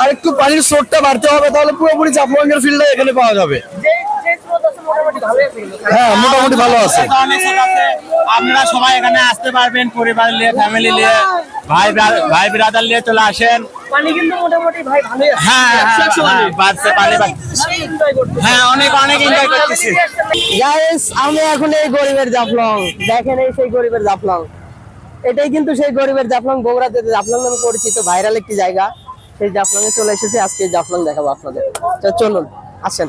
আর একটু পানির স্রোতটা বাড়তে হবে তাহলে পুরোপুরি জাফলঙ্গের ফিল্ডটা এখানে পাওয়া যাবে। হ্যাঁ মোটামুটি ভালো আছে। আপনারা সবাই এখানে আসতে পারবেন পরিবার নিয়ে ফ্যামিলি নিয়ে। ভাই ভাই ব্রাদার নিয়ে চলে আসেন। পানি কিন্তু মোটামুটি ভাই ভালোই আছে। হ্যাঁ একশো পানি। বাড়ছে পানি বাড়ছে। বেশি enjoy করতেছি। হ্যাঁ অনেক অনেক এনজয় করতেছি। গাইস আমি এখন এই গরিবের জাফলং। দেখেন এই সেই গরিবের জাফলং। এটাই কিন্তু সেই গরিবের জাফলং বগুড়াতে জাফলং নামে পরিচিত ভাইরাল একটি জায়গা। সেই জাফলং এ চলে এসেছি আজকে জাফলং দেখাবো আপনাদের। তো চলুন আসেন।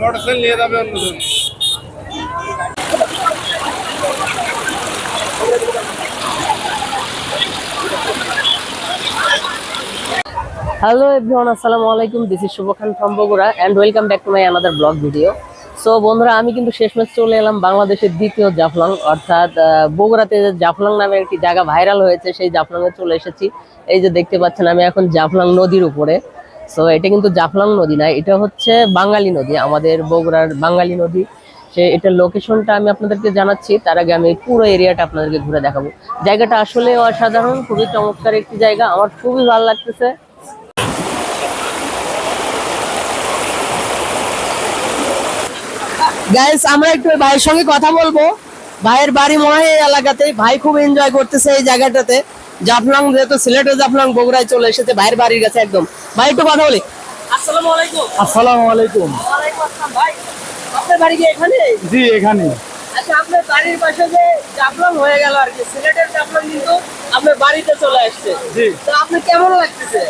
মোটরসাইকেল নিয়ে যাবে অন্যজন হ্যালো এভরিওয়ান আসসালামু আলাইকুম। This is Shuvo Khan from Bogura and welcome back to my another blog video so বন্ধুরা, আমি কিন্তু শেষমেশ চলে এলাম বাংলাদেশের দ্বিতীয় জাফলং, অর্থাৎ বগুড়াতে জাফলং নামে একটি জায়গা ভাইরাল হয়েছে, সেই জাফলং এ চলে এসেছি। এই যে দেখতে পাচ্ছেন, আমি এখন জাফলং নদীর উপরে। সো এটা কিন্তু জাফলং নদী না, এটা হচ্ছে বাঙালি নদী, আমাদের বগুড়ার বাঙালি নদী। সে, এটার লোকেশনটা আমি আপনাদেরকে জানাচ্ছি, তার আগে আমি পুরো এরিয়াটা আপনাদেরকে ঘুরে দেখাবো। জায়গাটা আসলে অসাধারণ, খুবই চমৎকার একটি জায়গা, আমার খুবই ভালো লাগতেছে। গাইস আমরা একটু ভাইয়ের সঙ্গে কথা বলব। ভাইয়ের বাড়ি মনে হয় এই এলাকাতেই। ভাই খুব এনজয় করতেছে এই জায়গাটাতে। জাফলং যেহেতু সিলেটে জাফলং বগুড়ায় চলে এসেছে ভাইয়ের বাড়ির কাছে একদম। ভাই একটু কথা বলি। আসসালামু আলাইকুম। আসসালামু আলাইকুম। ওয়ালাইকুম ভাই। আপনার বাড়ি কি এখানে? জি এখানে। আচ্ছা আপনার বাড়ির পাশে যে জাফলং হয়ে গেল আর কি সিলেটের জাফলং কিন্তু আপনার বাড়িতে চলে আসছে। জি। তো আপনি কেমন লাগতেছে?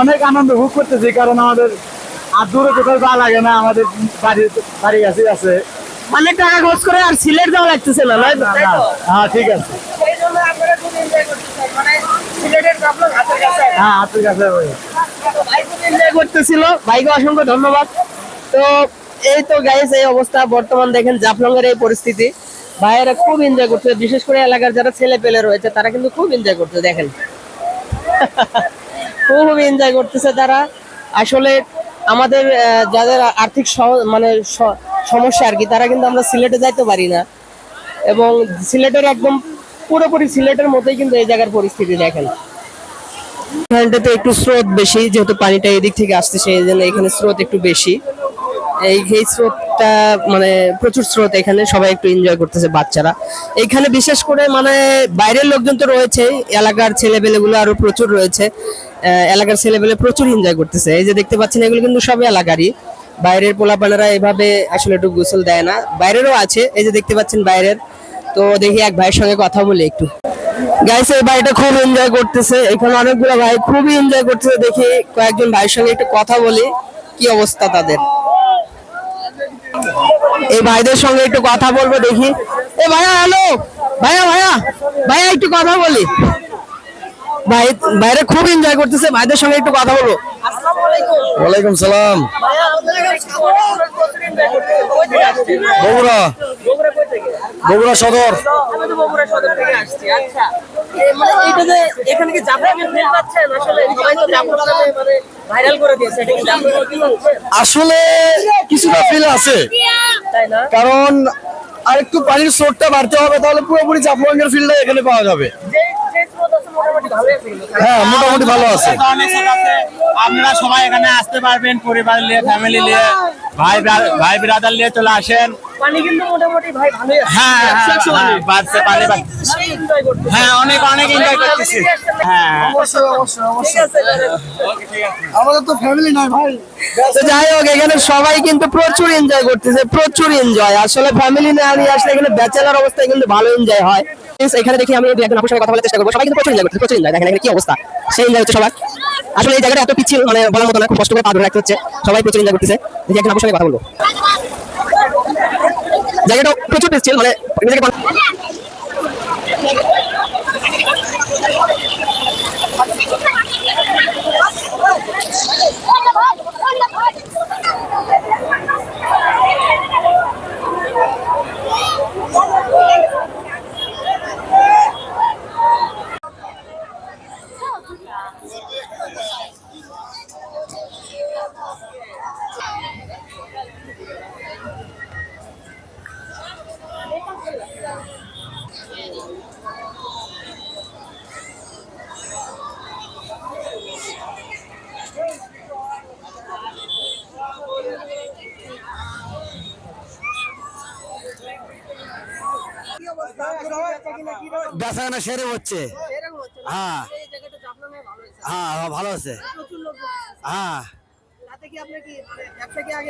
অনেক আনন্দ ভোগ করতেছি কারণ আমাদের আর দূরে কোথাও যাওয়া লাগে না আমাদের বাড়ি বাড়ি কাছে আছে। অনেক টাকা খরচ করে আর সিলেট যাওয়া লাগতেছে না? হ্যাঁ ঠিক আছে। মানে হাতের কাছে। হ্যাঁ করতেছিল। ভাইকে অসংখ্য ধন্যবাদ। তো এই তো গাইস এই অবস্থা। বর্তমান দেখেন জাফলং এর এই পরিস্থিতি। ভাইয়েরা খুব এনজয় করছে বিশেষ করে এলাকার যারা ছেলে পেলে রয়েছে তারা কিন্তু খুব এনজয় করছে দেখেন। খুব এনজয় করতেছে তারা। আসলে আমাদের যাদের আর্থিক মানে সমস্যা আর কি, তারা কিন্তু আমরা সিলেটে যাইতে পারি না। এবং সিলেটের একদম পুরোপুরি সিলেটের মতোই কিন্তু এই জায়গার পরিস্থিতি দেখেন। এখানটাতে একটু স্রোত বেশি, যেহেতু পানিটা এদিক থেকে আসতেছে, এই জন্য এখানে স্রোত একটু বেশি। এই এই স্রোতটা মানে প্রচুর স্রোত এখানে, সবাই একটু এনজয় করতেছে বাচ্চারা। এখানে বিশেষ করে মানে বাইরের লোকজন তো রয়েছে এলাকার ছেলেপেলেগুলো আরও প্রচুর রয়েছে। এলাকার ছেলেপেলে প্রচুর এনজয় করতেছে। এই যে দেখতে পাচ্ছেন, এগুলো কিন্তু সব এলাকারই। বাইরের পোলাপানেরা এভাবে আসলে একটু গোসল দেয় না। বাইরেরও আছে, এই যে দেখতে পাচ্ছেন বাইরের। তো দেখি এক ভাইয়ের সঙ্গে কথা বলি একটু। গাইস এই ভাইটা খুব এনজয় করতেছে। এখানে অনেকগুলো ভাই খুবই এনজয় করতেছে। দেখি কয়েকজন ভাইয়ের সঙ্গে একটু কথা বলি। কি অবস্থা তাদের? এই ভাইদের সঙ্গে একটু কথা বলব দেখি। এ ভাইয়া হ্যালো ভাইয়া ভাইয়া! ভাইয়া, একটু কথা বলি। ভাই, ভাইরা খুব এনজয় করতেছে। ভাইদের সঙ্গে একটু কথা বলব। ওয়ালাইকুম সালাম। বগুড়া। বগুড়া সদর। আসলে কিছুটা ফিল আছে। কারণ আর একটু পানির স্রোতটা বাড়তে হবে, তাহলে পুরোপুরি জাফলঙ্গের ফিল্ডটা এখানে পাওয়া যাবে। হ্যাঁ মোটামুটি ভালো আছে। আপনারা সবাই এখানে আসতে পারবেন পরিবার নিয়ে ফ্যামিলি নিয়ে। ভাই ব্রা- ভাই ব্রাদার নিয়ে চলে আসেন। পানি কিন্তু মোটামুটি ভাই ভালোই হ্যাঁ হ্যাঁ, হ্যাঁ, পানি। বাড়ছে পানি হ্যাঁ অনেক অনেক এনজয় করতেছি। হ্যাঁ। অবশ্যই অবশ্যই ঠিক আমাদের তো ফ্যামিলি নয় ভাই। তো যাই হোক এখানে সবাই কিন্তু প্রচুর এনজয় করতেছে প্রচুর এনজয় আসলে ফ্যামিলি না নিয়ে আসলে এখানে ব্যাচেলার অবস্থায় কিন্তু ভালো এনজয় হয়। এখানে দেখি আমি একজন আপুর সঙ্গে কথা বলার চেষ্টা করব। সবাই কিন্তু প্রচুর এনজয় করতেছে প্রচুর এনজয় দেখেন এখানে কি অবস্থা। সেই এনজয় হচ্ছে সবার। আসলে এই জায়গাটা এত মানে বলার মতো না খুব কষ্ট করে পা ধরে রাখতে হচ্ছে। সবাই প্রচুর এনজয় করতেছে। দেখি একজন আপুর সঙ্গে কথা বলব। জায়গাটা প্রচুর মানে Thank you.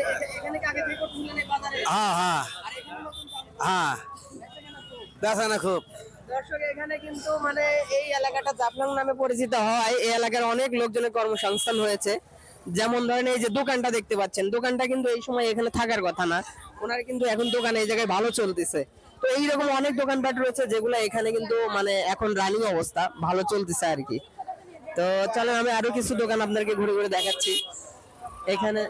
এখা- এখানে কি আগে থেকে করছিলেন এই বাজারে? হ্যাঁ হ্যাঁ। এখানে হ্যাঁ বেচা কিনা খুব। বেচাকেনা খুব। দর্শক এখানে কিন্তু মানে এই এলাকাটা জাফলং নামে পরিচিত হয়। এই এলাকার অনেক লোকজনের কর্মসংস্থান হয়েছে। যেমন ধরেন এই যে দোকানটা দেখতে পাচ্ছেন, দোকানটা কিন্তু এই সময় এখানে থাকার কথা না। ওনার কিন্তু এখন দোকান এই জায়গায় ভালো চলতেছে। তো এইরকম অনেক দোকানপাট রয়েছে যেগুলো এখানে কিন্তু মানে এখন রানিং অবস্থা, ভালো চলতেছে আর কি। তো চলেন, আমি আরও কিছু দোকান আপনাদেরকে ঘুরে ঘুরে দেখাচ্ছি। এখানে